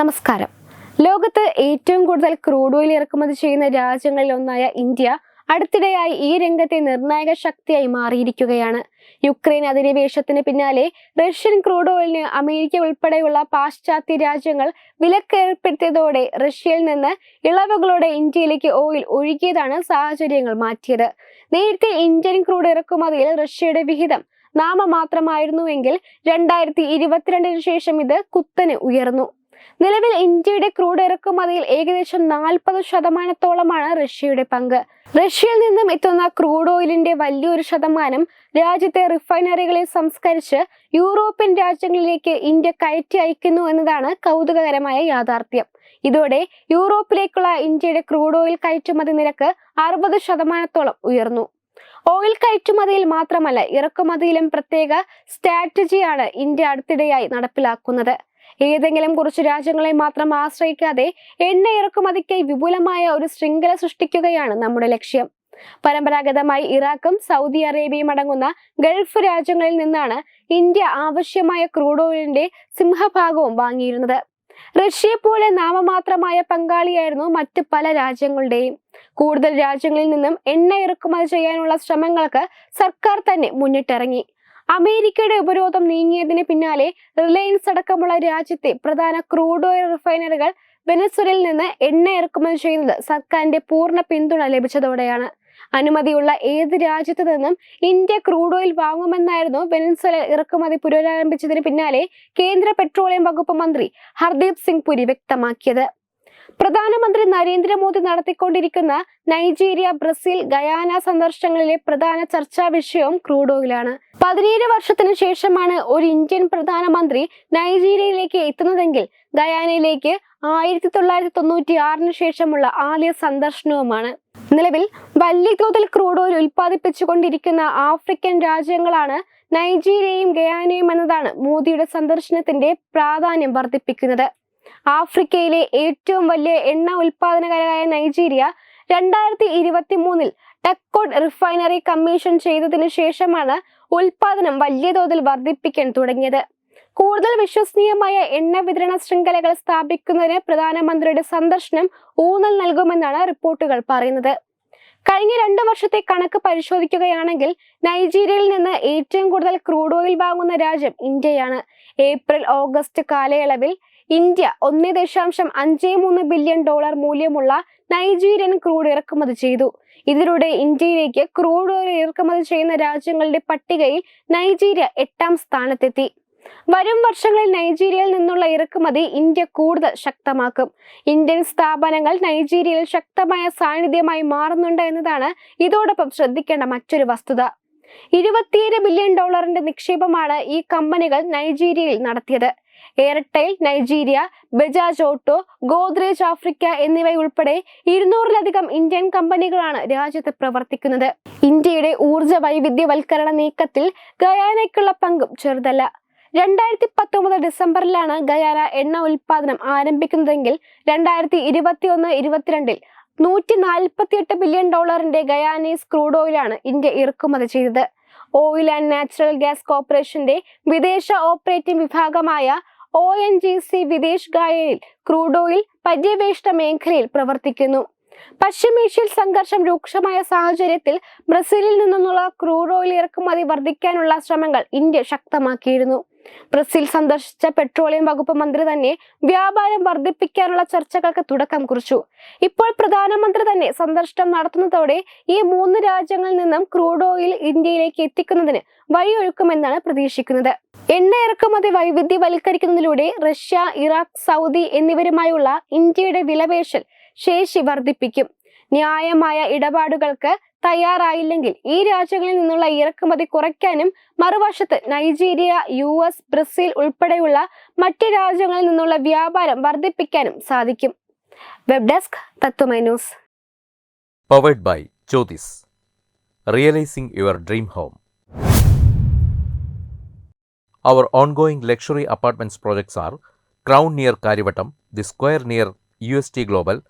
നമസ്കാരം. ലോകത്ത് ഏറ്റവും കൂടുതൽ ക്രൂഡ് ഓയിൽ ഇറക്കുമതി ചെയ്യുന്ന രാജ്യങ്ങളിൽ ഒന്നായ ഇന്ത്യ അടുത്തിടെയായി ഈ രംഗത്തെ നിർണായക ശക്തിയായി മാറിയിരിക്കുകയാണ്. യുക്രൈൻ അധിനിവേശത്തിന് പിന്നാലെ റഷ്യൻ ക്രൂഡ് ഓയിലിന് അമേരിക്ക ഉൾപ്പെടെയുള്ള പാശ്ചാത്യ രാജ്യങ്ങൾ വിലക്കേർപ്പെടുത്തിയതോടെ റഷ്യയിൽ നിന്ന് ഇളവുകളോടെ ഇന്ത്യയിലേക്ക് ഓയിൽ ഒഴുകിയതാണ് സാഹചര്യങ്ങൾ മാറ്റിയത്. നേരത്തെ ഇന്ത്യൻ ക്രൂഡ് ഇറക്കുമതിയിൽ റഷ്യയുടെ വിഹിതം നാമമാത്രമായിരുന്നുവെങ്കിൽ രണ്ടായിരത്തി ഇരുപത്തിരണ്ടിന് ശേഷം ഇത് കുത്തനെ ഉയർന്നു. നിലവിൽ ഇന്ത്യയുടെ ക്രൂഡ് ഇറക്കുമതിയിൽ ഏകദേശം നാൽപ്പത് ശതമാനത്തോളമാണ് റഷ്യയുടെ പങ്ക്. റഷ്യയിൽ നിന്നും എത്തുന്ന ക്രൂഡ് ഓയിലിന്റെ വലിയൊരു ശതമാനം രാജ്യത്തെ റിഫൈനറികളിൽ സംസ്കരിച്ച് യൂറോപ്യൻ രാജ്യങ്ങളിലേക്ക് ഇന്ത്യ കയറ്റി അയക്കുന്നു എന്നതാണ് കൗതുകകരമായ യാഥാർത്ഥ്യം. ഇതോടെ യൂറോപ്പിലേക്കുള്ള ഇന്ത്യയുടെ ക്രൂഡ് ഓയിൽ കയറ്റുമതി നിരക്ക് അറുപത് ശതമാനത്തോളം ഉയർന്നു. ഓയിൽ കയറ്റുമതിയിൽ മാത്രമല്ല ഇറക്കുമതിയിലും പ്രത്യേക സ്ട്രാറ്റജിയാണ് ഇന്ത്യ അടുത്തിടെയായി നടപ്പിലാക്കുന്നത്. ഏതെങ്കിലും കുറച്ച് രാജ്യങ്ങളെ മാത്രം ആശ്രയിക്കാതെ എണ്ണ ഇറക്കുമതിക്കായി വിപുലമായ ഒരു ശൃംഖല സൃഷ്ടിക്കുകയാണ് നമ്മുടെ ലക്ഷ്യം. പരമ്പരാഗതമായി ഇറാഖും സൗദി അറേബ്യയും അടങ്ങുന്ന ഗൾഫ് രാജ്യങ്ങളിൽ നിന്നാണ് ഇന്ത്യ ആവശ്യമായ ക്രൂഡ് ഓയിലിന്റെ സിംഹഭാഗവും വാങ്ങിയിരുന്നത്. റഷ്യയെ പോലെ നാമമാത്രമായ പങ്കാളിയായിരുന്നു മറ്റ് പല രാജ്യങ്ങളുടെയും. കൂടുതൽ രാജ്യങ്ങളിൽ നിന്നും എണ്ണ ഇറക്കുമതി ചെയ്യാനുള്ള ശ്രമങ്ങൾക്ക് സർക്കാർ തന്നെ മുന്നിട്ടിറങ്ങി. അമേരിക്കയുടെ ഉപരോധം നീങ്ങിയതിന് പിന്നാലെ റിലയൻസ് അടക്കമുള്ള രാജ്യത്തെ പ്രധാന ക്രൂഡ് ഓയിൽ റിഫൈനറികൾ വെനസ്വലയിൽ നിന്ന് എണ്ണ ഇറക്കുമതി ചെയ്യുന്നത് സർക്കാരിന്റെ പൂർണ പിന്തുണ ലഭിച്ചതോടെയാണ്. അനുമതിയുള്ള ഏത് രാജ്യത്തു നിന്നും ഇന്ത്യ ക്രൂഡ് ഓയിൽ വാങ്ങുമെന്നായിരുന്നു വെനസ്വല ഇറക്കുമതി പുനരാരംഭിച്ചതിന് പിന്നാലെ കേന്ദ്ര പെട്രോളിയം വകുപ്പ് മന്ത്രി ഹർദീപ് സിംഗ് പുരി വ്യക്തമാക്കിയത്. പ്രധാനമന്ത്രി നരേന്ദ്രമോദി നടത്തിക്കൊണ്ടിരിക്കുന്ന നൈജീരിയ ബ്രസീൽ ഗയാന സന്ദർശനങ്ങളിലെ പ്രധാന ചർച്ചാ വിഷയവും ക്രൂഡ് ഓയിലാണ്. പതിനേഴ് വർഷത്തിന് ശേഷമാണ് ഒരു ഇന്ത്യൻ പ്രധാനമന്ത്രി നൈജീരിയയിലേക്ക് എത്തുന്നതെങ്കിൽ ഗയാനയിലേക്ക് ആയിരത്തി തൊള്ളായിരത്തി തൊണ്ണൂറ്റി ആറിന് ശേഷമുള്ള ആദ്യ സന്ദർശനവുമാണ്. നിലവിൽ വലിയ തോതിൽ ക്രൂഡ് ഓയിൽ ഉൽപ്പാദിപ്പിച്ചുകൊണ്ടിരിക്കുന്ന ആഫ്രിക്കൻ രാജ്യങ്ങളാണ് നൈജീരിയയും ഗയാനയും എന്നതാണ് മോദിയുടെ സന്ദർശനത്തിന്റെ പ്രാധാന്യം വർദ്ധിപ്പിക്കുന്നത്. ആഫ്രിക്കയിലെ ഏറ്റവും വലിയ എണ്ണ ഉൽപാദനകാരായ നൈജീരിയ രണ്ടായിരത്തി ഇരുപത്തി മൂന്നിൽ ടെക്കോഡ് റിഫൈനറി കമ്മീഷൻ ചെയ്തതിനു ശേഷമാണ് ഉൽപാദനം വലിയ തോതിൽ വർദ്ധിപ്പിക്കാൻ തുടങ്ങിയത്. കൂടുതൽ വിശ്വസനീയമായ എണ്ണ വിതരണ ശൃംഖലകൾ സ്ഥാപിക്കുന്നതിന് പ്രധാനമന്ത്രിയുടെ സന്ദർശനം ഊന്നൽ നൽകുമെന്നാണ് റിപ്പോർട്ടുകൾ പറയുന്നത്. കഴിഞ്ഞ രണ്ടു വർഷത്തെ കണക്ക് പരിശോധിക്കുകയാണെങ്കിൽ നൈജീരിയയിൽ നിന്ന് ഏറ്റവും കൂടുതൽ ക്രൂഡ് ഓയിൽ വാങ്ങുന്ന രാജ്യം ഇന്ത്യയാണ്. ഏപ്രിൽ ഓഗസ്റ്റ് കാലയളവിൽ ഇന്ത്യ ഒന്ന് ദശാംശം അഞ്ച് മൂന്ന് ബില്യൺ ഡോളർ മൂല്യമുള്ള നൈജീരിയൻ ക്രൂഡ് ഇറക്കുമതി ചെയ്തു. ഇതിലൂടെ ഇന്ത്യയിലേക്ക് ക്രൂഡ് ഓയിൽ ഇറക്കുമതി ചെയ്യുന്ന രാജ്യങ്ങളുടെ പട്ടികയിൽ നൈജീരിയ എട്ടാം സ്ഥാനത്തെത്തി. വരും വർഷങ്ങളിൽ നൈജീരിയയിൽ നിന്നുള്ള ഇറക്കുമതി ഇന്ത്യ കൂടുതൽ ശക്തമാക്കും. ഇന്ത്യൻ സ്ഥാപനങ്ങൾ നൈജീരിയയിൽ ശക്തമായ സാന്നിധ്യമായി മാറുന്നുണ്ട് എന്നതാണ് ഇതോടൊപ്പം ശ്രദ്ധിക്കേണ്ട മറ്റൊരു വസ്തുത. ഇരുപത്തിയേഴ് ബില്യൺ ഡോളറിന്റെ നിക്ഷേപമാണ് ഈ കമ്പനികൾ നൈജീരിയയിൽ നടത്തിയത്. Airtel Nigeria Bajaj auto Godrej Africa എന്നിവയുൾപ്പെടെ ഇരുന്നൂറിലധികം ഇന്ത്യൻ കമ്പനികളാണ് രാജ്യത്ത് പ്രവർത്തിക്കുന്നത്. ഇന്ത്യയുടെ ഊർജ വൈവിധ്യവൽക്കരണ നീക്കത്തിൽ ഗയാനയ്ക്കുള്ള പങ്കും ചെറുതല്ല. രണ്ടായിരത്തി പത്തൊമ്പത് ഡിസംബറിലാണ് ഗയാന എണ്ണ ഉൽപാദനം ആരംഭിക്കുന്നതെങ്കിൽ രണ്ടായിരത്തി ഇരുപത്തി ഒന്ന് ഇരുപത്തിരണ്ടിൽ നൂറ്റി നാൽപ്പത്തിയെട്ട് ബില്യൺ ഡോളറിന്റെ ഗയാനീസ് ക്രൂഡ് ഓയിലാണ് ഇന്ത്യ ഇറക്കുമതി ചെയ്തത്. ഓയിൽ ആൻഡ് നാച്ചുറൽ ഗ്യാസ് കോർപ്പറേഷന്റെ വിദേശ ഓപ്പറേറ്റിംഗ് വിഭാഗമായ O N G C Videsh ഗായയിൽ crude oil പര്യവേഷണ മേഖലയിൽ പ്രവർത്തിക്കുന്നു. പശ്ചിമേഷ്യയിൽ സംഘർഷം രൂക്ഷമായ സാഹചര്യത്തിൽ ബ്രസീലിൽ നിന്നുള്ള ക്രൂഡ് ഓയിൽ ഇറക്കുമതി വർദ്ധിക്കാനുള്ള ശ്രമങ്ങൾ ഇന്ത്യ ശക്തമാക്കിയിരുന്നു. ബ്രസീൽ സന്ദർശിച്ച പെട്രോളിയം വകുപ്പ് മന്ത്രി തന്നെ വ്യാപാരം വർദ്ധിപ്പിക്കാനുള്ള ചർച്ചകൾക്ക് തുടക്കം കുറിച്ചു. ഇപ്പോൾ പ്രധാനമന്ത്രി തന്നെ സന്ദർശനം നടത്തുന്നതോടെ ഈ മൂന്ന് രാജ്യങ്ങളിൽ നിന്നും ക്രൂഡ് ഓയിൽ ഇന്ത്യയിലേക്ക് എത്തിക്കുന്നതിന് വഴിയൊഴുക്കുമെന്നാണ് പ്രതീക്ഷിക്കുന്നത്. എണ്ണ ഇറക്കുമതി വൈവിധ്യവൽക്കരിക്കുന്നതിലൂടെ റഷ്യ ഇറാഖ് സൗദി എന്നിവരുമായുള്ള ഇന്ത്യയുടെ വിലപേശൽ ശേഷി വർദ്ധിപ്പിക്കും. ന്യായമായ ഇടപാടുകൾക്ക് തയ്യാറായില്ലെങ്കിൽ ഈ രാജ്യങ്ങളിൽ നിന്നുള്ള ഇറക്കുമതി കുറയ്ക്കാനും മറുവശത്ത് നൈജീരിയ യു എസ് ബ്രസീൽ ഉൾപ്പെടെയുള്ള മറ്റ് രാജ്യങ്ങളിൽ നിന്നുള്ള വ്യാപാരം വർദ്ധിപ്പിക്കാനും സാധിക്കും. Web desk Tatwamayi news. Powered by Jyothis realising your dream home our ongoing luxury apartments projects are Crown near Kariavattom the square near U S T Crown